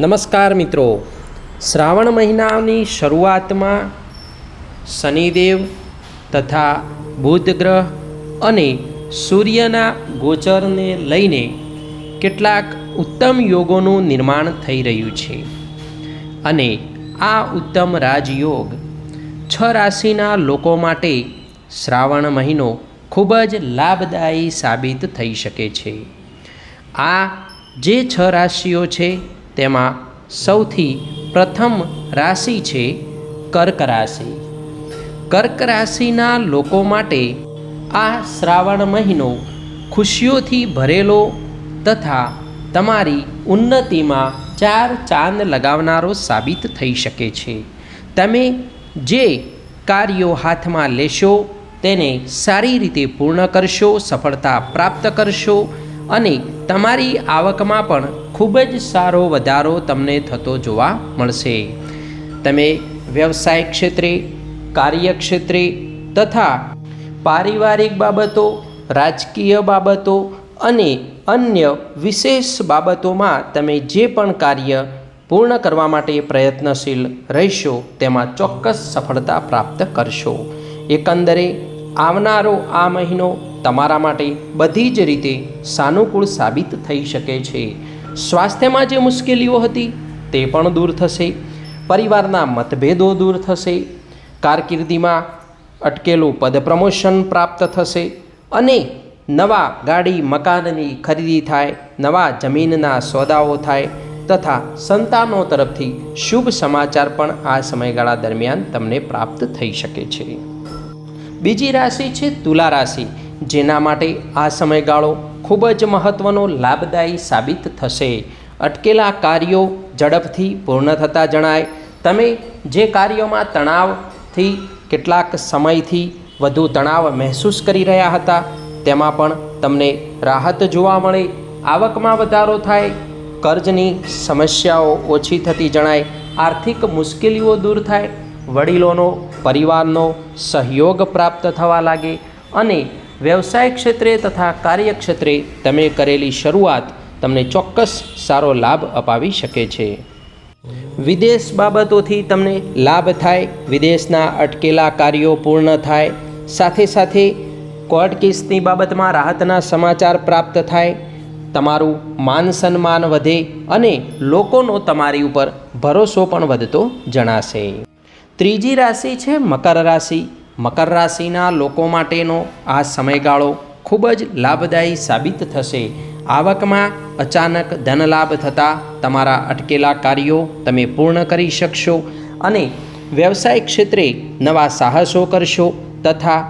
નમસ્કાર મિત્રો. શ્રાવણ મહિનાની શરૂઆતમાં શનિદેવ તથા બુધ ગ્રહ અને સૂર્યના ગોચરને લઈને કેટલાક ઉત્તમ યોગોનું નિર્માણ થઈ રહ્યું છે. અને આ ઉત્તમ રાજયોગ છ રાશિના લોકો માટે શ્રાવણ મહિનો ખૂબ જ લાભદાયી સાબિત થઈ શકે છે. આ જે છ રાશિઓ છે તેમાં સૌથી પ્રથમ રાશિ છે કર્ક રાશિ. કર્ક રાશિના લોકો માટે આ શ્રાવણ મહિનો ખુશીઓથી ભરેલો તથા તમારી ઉન્નતિમાં ચાર ચાંદ લગાવનારો સાબિત થઈ શકે છે. તમે જે કાર્યો હાથમાં લેશો તેને સારી રીતે પૂર્ણ કરશો, સફળતા પ્રાપ્ત કરશો અને તમારી આવકમાં પણ ખૂબ જ સારો વધારો તમને થતો જોવા મળશે. તમે વ્યવસાય ક્ષેત્રે કાર્યક્ષેત્રે તથા પારિવારિક બાબતો, રાજકીય બાબતો અને અન્ય વિશેષ બાબતોમાં તમે જે પણ કાર્ય પૂર્ણ કરવા માટે પ્રયત્નશીલ રહેશો, તેમાં ચોક્કસ સફળતા પ્રાપ્ત કરશો. એકંદરે, આવનારો આ મહિનો તમારા માટે બધી જ રીતે સાનુકૂળ સાબિત થઈ શકે છે. સ્વાસ્થ્યમાં જે મુશ્કેલીઓ હતી તે પણ દૂર થશે, પરિવારના મતભેદો દૂર થશે, કારકિર્દીમાં અટકેલું પદ પ્રમોશન પ્રાપ્ત થશે અને નવા ગાડી મકાનની ખરીદી થાય, નવા જમીનના સોદાઓ થાય તથા સંતાનો તરફથી શુભ સમાચાર પણ આ સમયગાળા દરમિયાન તમને પ્રાપ્ત થઈ શકે છે. બીજી રાશિ છે તુલા રાશિ, જેના માટે આ સમયગાળો ખૂબ જ મહત્ત્વનો લાભદાયી સાબિત થશે. અટકેલા કાર્યો ઝડપથી પૂર્ણ થતા જણાય. તમે જે કાર્યોમાં તણાવથી કેટલાક સમયથી વધુ તણાવ મહેસૂસ કરી રહ્યા હતા, તેમાં પણ તમને રાહત જોવા મળે. આવકમાં વધારો થાય, કર્જની સમસ્યાઓ ઓછી થતી જણાય. આર્થિક મુશ્કેલીઓ દૂર થાય. વડીલોનો, પરિવારનો સહયોગ પ્રાપ્ત થવા લાગે. અને વ્યવસાય ક્ષેત્રે તથા કાર્યક્ષેત્રે તમે કરેલી શરૂઆત તમને ચોક્કસ સારો લાભ અપાવી શકે છે. વિદેશ બાબતોથી તમને લાભ થાય, વિદેશના અટકેલા કાર્યો પૂર્ણ થાય, સાથે સાથે કોર્ટ કેસની બાબતમાં રાહતના સમાચાર પ્રાપ્ત થાય, તમારું માન સન્માન વધે અને લોકોનો તમારી ઉપર ભરોસો પણ વધતો જણાશે. ત્રીજી રાશિ છે મકર રાશિ. મકર રાશિના લોકો માટેનો આ સમયગાળો ખૂબ જ લાભદાયી સાબિત થશે. આવકમાં અચાનક ધનલાભ થતાં તમારા અટકેલા કાર્યો તમે પૂર્ણ કરી શકશો અને વ્યવસાય ક્ષેત્રે નવા સાહસો કરશો તથા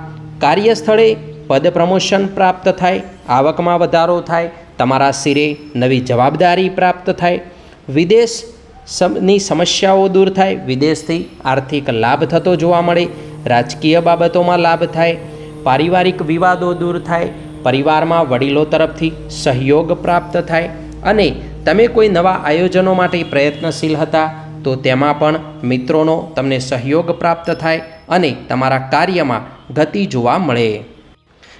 કાર્યસ્થળે પદ પ્રમોશન પ્રાપ્ત થાય, આવકમાં વધારો થાય, તમારા સિરે નવી જવાબદારી પ્રાપ્ત થાય વિદેશની સમસ્યાઓ દૂર થાય, વિદેશથી આર્થિક લાભ થતો જોવા મળે રાજકીય બાબતોમાં લાભ થાય, પારિવારિક વિવાદો દૂર થાય, પરિવારમાં વડીલો તરફથી સહયોગ પ્રાપ્ત થાય અને તમે કોઈ નવા આયોજનો માટે પ્રયત્નશીલ હતા, તો તેમાં પણ મિત્રોનો તમને સહયોગ પ્રાપ્ત થાય અને તમારા કાર્યમાં ગતિ જોવા મળે.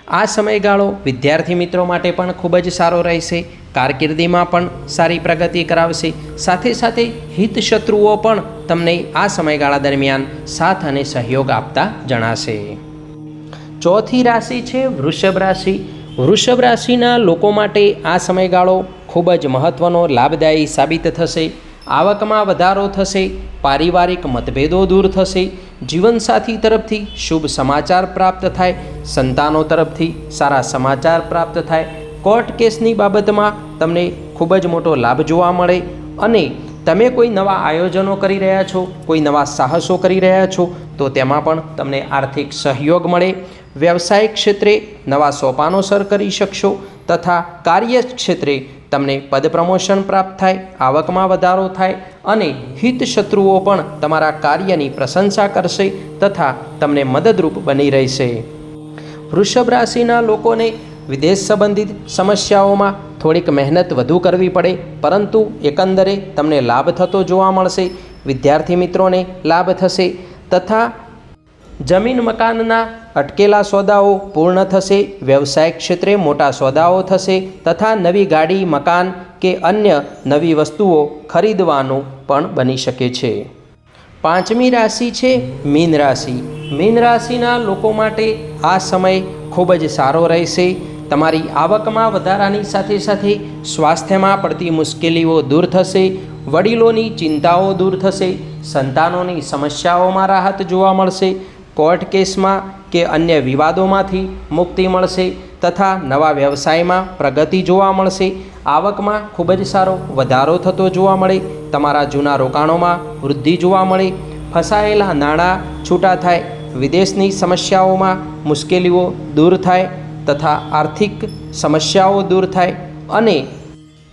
આ સમયગાળો વિદ્યાર્થી મિત્રો માટે પણ ખૂબ જ સારો રહેશે, કારકિર્દીમાં પણ સારી પ્રગતિ કરાવશે. સાથે સાથે હિતશત્રુઓ પણ તમને આ સમયગાળા દરમિયાન સાથ અને સહયોગ આપતા જણાશે. ચોથી રાશિ છે વૃષભ રાશિ. વૃષભ રાશિના લોકો માટે આ સમયગાળો ખૂબ જ મહત્ત્વનો લાભદાયી સાબિત થશે. આવકમાં વધારો થશે, પારિવારિક મતભેદો દૂર થશે. જીવનસાથી તરફથી શુભ સમાચાર પ્રાપ્ત થાય. સંતાનો તરફથી સારા સમાચાર પ્રાપ્ત થાય. કોર્ટ કેસની બાબતમાં તમને ખૂબ જ મોટો લાભ જોવા મળે અને તમે કોઈ નવા આયોજનો કરી રહ્યા છો, કોઈ નવા સાહસો કરી રહ્યા છો, તો તેમાં પણ તમને આર્થિક સહયોગ મળે. વ્યવસાયિક ક્ષેત્રે નવા સોપાનો સર કરી શકશો તથા કાર્યક્ષેત્રે તમને પદ પ્રમોશન પ્રાપ્ત થાય, આવકમાં વધારો થાય અને હિત શત્રુઓ પણ તમારા કાર્યની પ્રશંસા કરશે તથા તમને મદદરૂપ બની રહેશે. વૃષભ રાશિના લોકોને વિદેશ સંબંધિત સમસ્યાઓમાં થોડીક મહેનત વધુ કરવી પડે, પરંતુ એકંદરે તમને લાભ થતો જોવા મળશે, વિદ્યાર્થી મિત્રોને લાભ થશે, તથા જમીન મકાનના અટકેલા સોદાઓ પૂર્ણ થશે વ્યવસાયિક ક્ષેત્રે મોટા સોદાઓ થશે, તથા નવી ગાડી, મકાન કે અન્ય નવી વસ્તુઓ ખરીદવાનું પણ બની શકે છે. પાંચમી રાશિ છે મીન રાશિ. મીન રાશિના લોકો માટે આ સમય ખૂબ જ સારો રહેશે. તમારી આવકમાં વધારાની સાથે સાથે સ્વાસ્થ્યમાં પડતી મુશ્કેલીઓ દૂર થશે, વડીલોની ચિંતાઓ દૂર થશે, સંતાનોની સમસ્યાઓમાં રાહત જોવા મળશે, કોર્ટ કેસમાં કે અન્ય વિવાદોમાંથી મુક્તિ મળશે તથા નવા વ્યવસાયમાં પ્રગતિ જોવા મળશે. આવકમાં ખૂબ જ સારો વધારો થતો જોવા મળે. તમારા જૂના રોકાણોમાં વૃદ્ધિ જોવા મળે. ફસાયેલા નાણાં છૂટા થાય. વિદેશની સમસ્યાઓમાં મુશ્કેલીઓ દૂર થાય તથા આર્થિક સમસ્યાઓ દૂર થાય. અને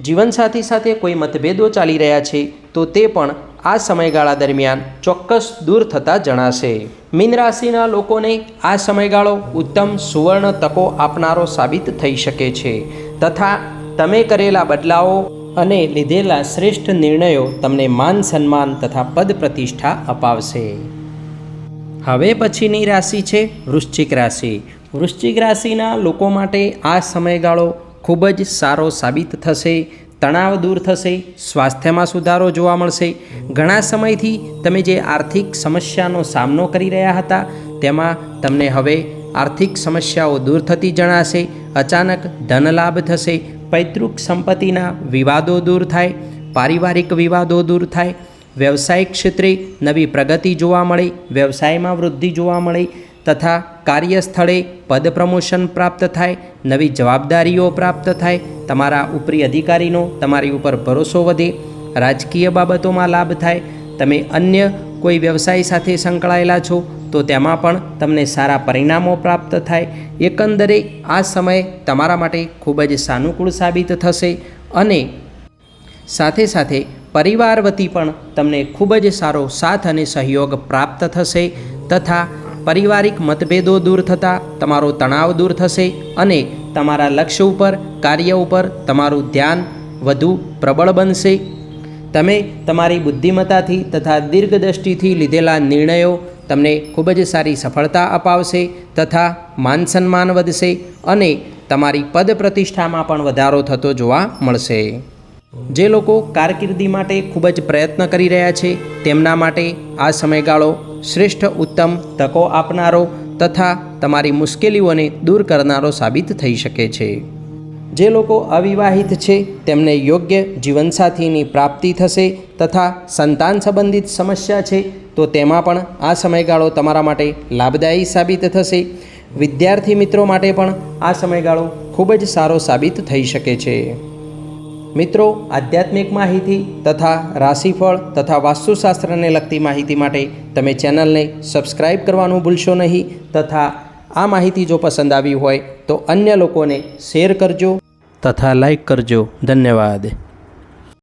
જીવનસાથી સાથે કોઈ મતભેદો ચાલી રહ્યા છે તો તે પણ આ સમયગાળા દરમિયાન ચોક્કસ દૂર થતા જણાશે. મીન રાશિના લોકોને આ સમયગાળો ઉત્તમ સુવર્ણ તકો આપનારો સાબિત થઈ શકે છે. તથા તમે કરેલા બદલાવો અને લીધેલા શ્રેષ્ઠ નિર્ણયો તમને માન સન્માન તથા પદ પ્રતિષ્ઠા અપાવશે. હવે પછીની રાશિ છે વૃશ્ચિક રાશિ. વૃશ્ચિક રાશિના લોકો માટે આ સમયગાળો ખૂબ જ સારો સાબિત થશે. તણાવ દૂર થશે, સ્વાસ્થ્યમાં સુધારો જોવા મળશે. ઘણા સમયથી તમે જે આર્થિક સમસ્યાનો સામનો કરી રહ્યા હતા, તેમાં તમને હવે આર્થિક સમસ્યાઓ દૂર થતી જણાશે, અચાનક ધનલાભ થશે, પૈતૃક સંપત્તિના વિવાદો દૂર થાય, પારિવારિક વિવાદો દૂર થાય, વ્યવસાયિક ક્ષેત્રે નવી પ્રગતિ જોવા મળે, વ્યવસાયમાં વૃદ્ધિ જોવા મળે તથા કાર્યસ્થળે પદ પ્રમોશન પ્રાપ્ત થાય, નવી જવાબદારીઓ પ્રાપ્ત થાય, તમારા ઉપરી અધિકારીનો તમારી ઉપર ભરોસો વધે, રાજકીય બાબતોમાં લાભ થાય, તમે અન્ય કોઈ વ્યવસાય સાથે સંકળાયેલા છો, તો તેમાં પણ તમને સારા પરિણામો પ્રાપ્ત થાય. એકંદરે આ સમય તમારા માટે ખૂબ જ સાનુકૂળ સાબિત થશે અને સાથે સાથે પરિવાર વતી પણ તમને ખૂબ જ સારો સાથ અને સહયોગ પ્રાપ્ત થશે તથા પારિવારિક મતભેદો દૂર થતાં તમારો તણાવ દૂર થશે અને તમારા લક્ષ્ય ઉપર, કાર્ય ઉપર તમારું ધ્યાન વધુ પ્રબળ બનશે. તમે તમારી બુદ્ધિમત્તાથી તથા દીર્ઘદ્રષ્ટિથી લીધેલા નિર્ણયો તમને ખૂબ જ સારી સફળતા અપાવશે તથા માન સન્માન વધશે અને તમારી પદ પ્રતિષ્ઠામાં પણ વધારો થતો જોવા મળશે. જે લોકો કારકિર્દી માટે ખૂબ જ પ્રયત્ન કરી રહ્યા છે તેમના માટે આ સમયગાળો શ્રેષ્ઠ ઉત્તમ તકો આપનારો તથા તમારી મુશ્કેલીઓને દૂર કરનારો સાબિત થઈ શકે છે. જે લોકો અવિવાહિત છે, તેમને યોગ્ય જીવનસાથીની પ્રાપ્તિ થશે તથા સંતાન સંબંધિત સમસ્યા છે, તો તેમાં પણ આ સમયગાળો તમારા માટે લાભદાયી સાબિત થશે. વિદ્યાર્થી મિત્રો માટે પણ આ સમયગાળો ખૂબ જ સારો સાબિત થઈ શકે છે. મિત્રો, આધ્યાત્મિક માહિતી તથા રાશિફળ તથા વાસ્તુશાસ્ત્રને લગતી માહિતી માટે તમે ચેનલને સબસ્ક્રાઈબ કરવાનું ભૂલશો નહીં તથા આ માહિતી જો પસંદ આવી હોય તો અન્ય લોકોને શેર કરજો તથા લાઈક કરજો. ધન્યવાદ.